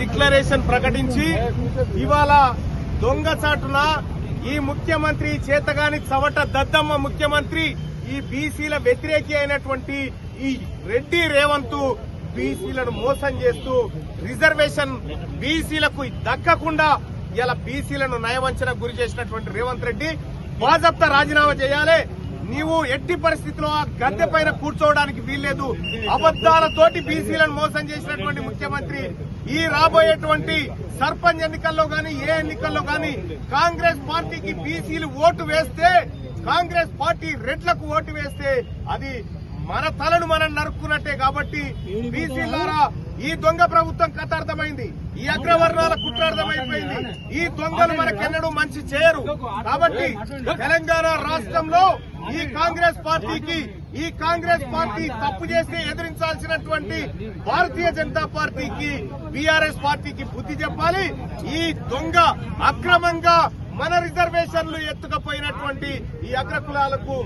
Declaration ప్రకటించి ఇవాళ దొంగచాటున ఈ ముఖ్యమంత్రి చేతగాని చవట దద్దమ్మ ముఖ్యమంత్రి ఈ బీసీల వ్యతిరేకి అయినటువంటి ఈ రెడ్డి రేవంత్ బీసీలను మోసం చేస్తూ రిజర్వేషన్ బీసీలకు దక్కకుండా ఇలా బీసీలను నయవంచన గురి చేసినటువంటి రేవంత్ రెడ్డి బాజప్తా రాజీనామా చేయాలి. నీవు ఎట్టి పరిస్థితిలో ఆ గద్దె పైన కూర్చోవడానికి వీల్లేదు. అబద్దాలతోటి బీసీలను మోసం చేసినటువంటి ముఖ్యమంత్రి ఈ రాబోయేటువంటి సర్పంచ్ ఎన్నికల్లో గాని ఏ ఎన్నికల్లో గాని కాంగ్రెస్ పార్టీకి బీసీలు ఓటు వేస్తే కాంగ్రెస్ పార్టీ రెడ్లకు ఓటు వేస్తే అది మన తలను మనం నరుక్కున్నట్టే కాబట్టి బీసీలారా ఈ దొంగ ప్రభుత్వం కథ అర్థమైంది. ఈ అగ్రవర్ణాల కుట్ర అర్థమైపోయింది. ఈ దొంగలు మనకెన్నడూ మంచి చేయరు. కాబట్టి తెలంగాణ రాష్ట్రంలో ఈ కాంగ్రెస్ పార్టీకి ఈ కాంగ్రెస్ పార్టీ తప్పు చేసి ఎదిరించాల్సినటువంటి భారతీయ జనతా పార్టీకి బీఆర్ఎస్ పార్టీకి బుద్ధి చెప్పాలి. ఈ దొంగ అక్రమంగా మన రిజర్వేషన్లు ఎత్తుకపోయినటువంటి ఈ అగ్రకులాలకు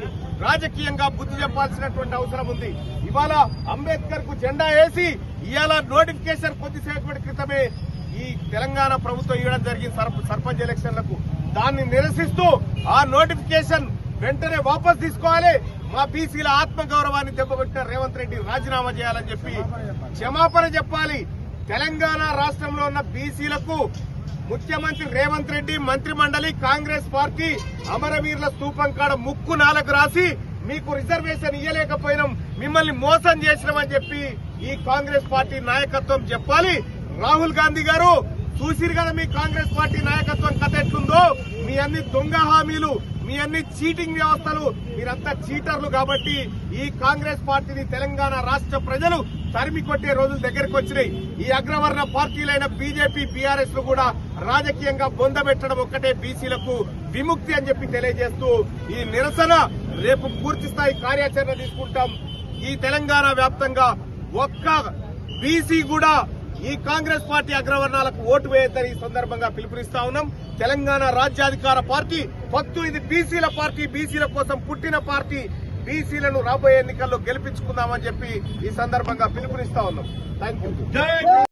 రాజకీయంగా బుద్ధి చెప్పాల్సినటువంటి అవసరం ఉంది. ఇవాళ అంబేద్కర్కు జెండా వేసి ఇవాళ నోటిఫికేషన్ కొద్దిసేపటి క్రితమే ఈ తెలంగాణ ప్రభుత్వం ఇవ్వడం జరిగింది సర్పంచ్ ఎలక్షన్లకు. దాన్ని నిరసిస్తూ ఆ నోటిఫికేషన్ వెంటనే వాపస్ తీసుకోవాలి. మా బీసీల ఆత్మగౌరవాన్ని దెబ్బకొట్టిన రేవంత్ రెడ్డి రాజీనామా చేయాలని చెప్పి క్షమాపణ చెప్పాలి. తెలంగాణ రాష్ట్రంలో ఉన్న బీసీలకు ముఖ్యమంత్రి రేవంత్ రెడ్డి మంత్రి మండలి కాంగ్రెస్ పార్టీ అమరవీరుల స్తూపం కాడ ముక్కు నాలకు రాసి మీకు రిజర్వేషన్ ఇయ్యలేకపోయినాం. మిమ్మల్ని మోసం చేసినామని చెప్పి ఈ కాంగ్రెస్ పార్టీ నాయకత్వం చెప్పాలి. రాహుల్ గాంధీ గారు చూసిరు కదా మీ కాంగ్రెస్ పార్టీ నాయకత్వం కథ ఎట్లుందో? మీ అన్ని దొంగ హామీలు మీ అన్ని చీటింగ్ వ్యవస్థలు మీరంతా చీటర్లు కాబట్టి ఈ కాంగ్రెస్ పార్టీని తెలంగాణ రాష్ట్ర ప్రజలు తరిమి కొట్టే రోజులు దగ్గరకు వచ్చినాయి. ఈ అగ్రవర్ణ పార్టీలైన బీజేపీ బీఆర్ఎస్లు కూడా రాజకీయంగా బొందబెట్టడం ఒక్కటే బీసీలకు విముక్తి అని చెప్పి తెలియజేస్తూ ఈ నిరసన రేపు పూర్తి స్థాయి కార్యాచరణ తీసుకుంటాం. ఈ తెలంగాణ వ్యాప్తంగా ఒక్క బీసీ కూడా ఈ కాంగ్రెస్ పార్టీ అగ్రవర్ణాలకు ఓటు వేయద్దని ఈ సందర్భంగా పిలుపునిస్తా ఉన్నాం. తెలంగాణ రాజ్యాధికార పార్టీ ఫక్తు ఇది బీసీల పార్టీ బీసీల కోసం పుట్టిన పార్టీ. బీసీలను రాబోయే ఎన్నికల్లో గెలిపించుకుందామని చెప్పి ఈ సందర్భంగా పిలుపునిస్తా ఉన్నాం. థ్యాంక్